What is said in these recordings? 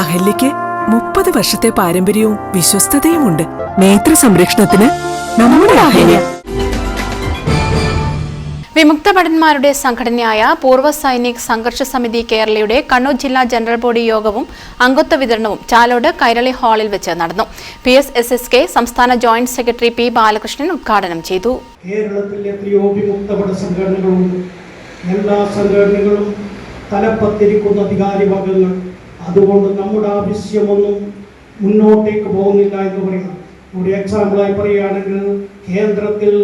അഹല്യയ്ക്ക് മുപ്പത് വർഷത്തെ പാരമ്പര്യവും വിശ്വസ്തതയുമുണ്ട്. നേത്ര സംരക്ഷണത്തിന് നമ്മുടെ അഹല്യ. വിമുക്ത ഭടന്മാരുടെ സംഘടനയായ പൂർവ സൈനിക് സംഘർഷ സമിതി കേരളയുടെ കണ്ണൂർ ജില്ലാ ജനറൽ ബോഡി യോഗവും അംഗത്വ വിതരണവും ചാലോട് കൈരളി ഹാളിൽ വെച്ച് നടന്നു. P S S S K സംസ്ഥാന ജോയിന്റ് സെക്രട്ടറി പി ബാലകൃഷ്ണൻ ഉദ്ഘാടനം ചെയ്തു. കേരളത്തിലെ എത്രയോ ഭട സംഘടനകളുണ്ട് എല്ലാ സംഘടനകളും തലപ്പത്തിരിക്കുന്ന അധികാരി വർഗങ്ങൾ അതുകൊണ്ട് നമ്മുടെ ആവശ്യമൊന്നും മുന്നോട്ടേക്ക് പോകുന്നില്ല എന്ന് പറയുന്നത്. ഒരു എക്സാമ്പിളായി പറയുകയാണെങ്കിൽ കേന്ദ്രത്തിൽ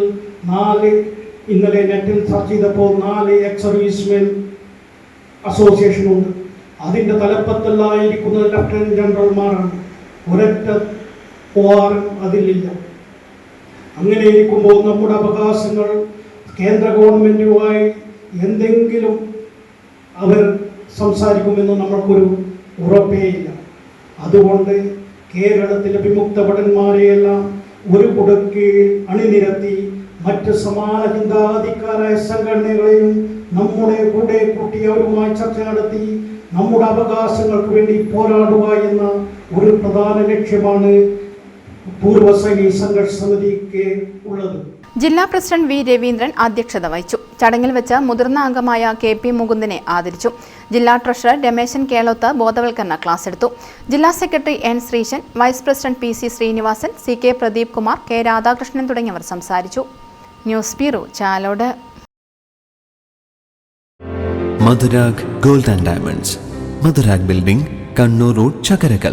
നാല് ഇന്നലെ നെറ്റിൽ സെർച്ച് ചെയ്തപ്പോൾ നാല് എക്സ് സർവീസ്മെൻ അസോസിയേഷൻ ഉണ്ട്. അതിന്റെ തലപ്പത്തല്ലായിരിക്കുന്നത് ലഫ്റ്റനന്റ് ജനറൽമാരാണ് ഒരൊറ്റ പോവാറും അതിലില്ല. അങ്ങനെ ഇരിക്കുമ്പോൾ നമ്മുടെ അവകാശങ്ങൾ കേന്ദ്ര ഗവൺമെന്റുമായി എന്തെങ്കിലും അവർ സംസാരിക്കുമെന്ന് നമ്മൾക്കൊരു ഉറപ്പേ ഇല്ല അതുകൊണ്ട് കേരളത്തിലെ വിമുക്ത ഭടന്മാരെയെല്ലാം ഒരു കുടക്കീഴിൽ അണിനിരത്തി മറ്റ് സമാന ചിന്താധികാരായ സംഘടനകളെയും നമ്മുടെ കൂടെ കൂട്ടി അവരുമായി ചർച്ച നടത്തി നമ്മുടെ അവകാശങ്ങൾക്ക് വേണ്ടി പോരാടുക എന്ന ഒരു പ്രധാന ലക്ഷ്യമാണ് പൂർവസൈനിക സംഘർഷ സമിതിക്ക് ഉള്ളത്. ജില്ലാ പ്രസിഡന്റ് വി രവീന്ദ്രൻ അധ്യക്ഷത വഹിച്ചു. ചടങ്ങിൽ വെച്ച് മുതിർന്ന അംഗമായ കെ പി മുകുന്ദനെ ആദരിച്ചു. ജില്ലാ ട്രഷറർ രമേശൻ കേളോത്ത് ബോധവൽക്കരണ ക്ലാസ് എടുത്തു. ജില്ലാ secretary N Sreesan vice president P C Srinivasan C K Pradeep Kumar K Radhakrishnan തുടങ്ങിയവർ സംസാരിച്ചു. News bureau Chalode. Madhurag gold and diamonds. Madhurag building Kannur road Chakkarakkal.